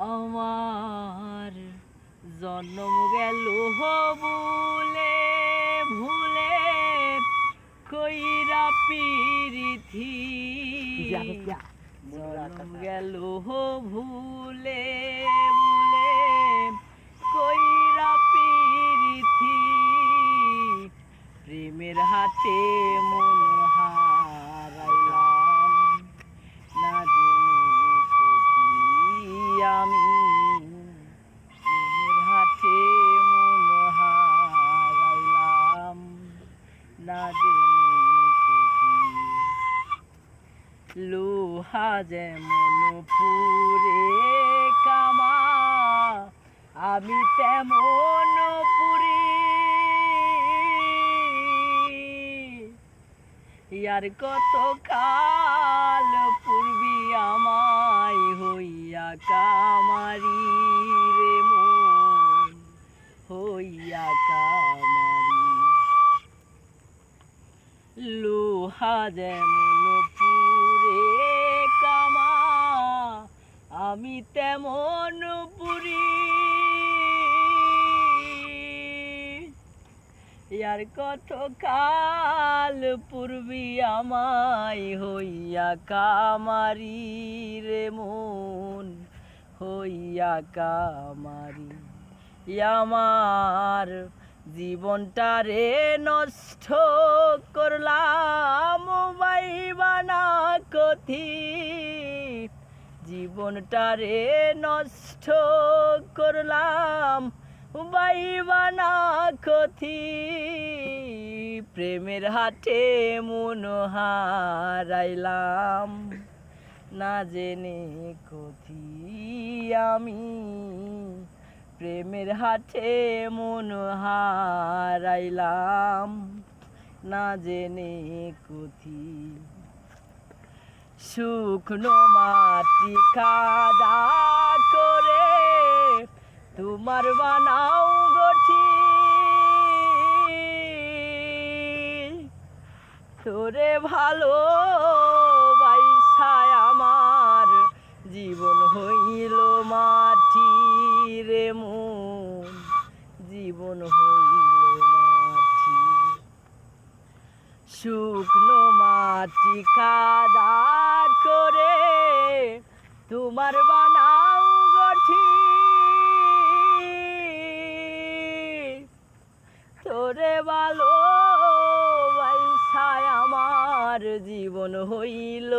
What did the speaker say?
আমার জন্ম গেল ভুলে ভুলে কইরা পিরিথি। জন্ম গেল ভুলে ভুলে কইরা পিরিথি। প্রেমের হাতে আমি হাতে মন হারাইলাম। না লোহা যেমন পুরে কামা, আমি তেমন পুরি। ইয়ার কত কাল পূর্বি আমায় হইয়া কামারি হইয়া কামারি। লোহা যেমন পুরে কামা, আমি তেমন পুরি। ইয়ার কত কাল পূর্বি আমায় হইয়া কামারি রে মন, হইয়া কামারি। আমার জীবনটা রে নষ্ট করলাম বাইবানা কথি জীবনটা রে নষ্ট করলাম বাইবানা কথি প্রেমের হাটে মন হারাইলাম, না জেনে কথি আমি। প্রেমের হাটে মন হারাইলাম। না জেনে কথি। শুকনো মাটি কাদা করে তোমার বানাও গঠি। তোরে ভালো জীবন হইল মাটি। শুকনো মাটি কাদা করে তোমার বানাও গঠি। তোরে ভালো আমার জীবন হইল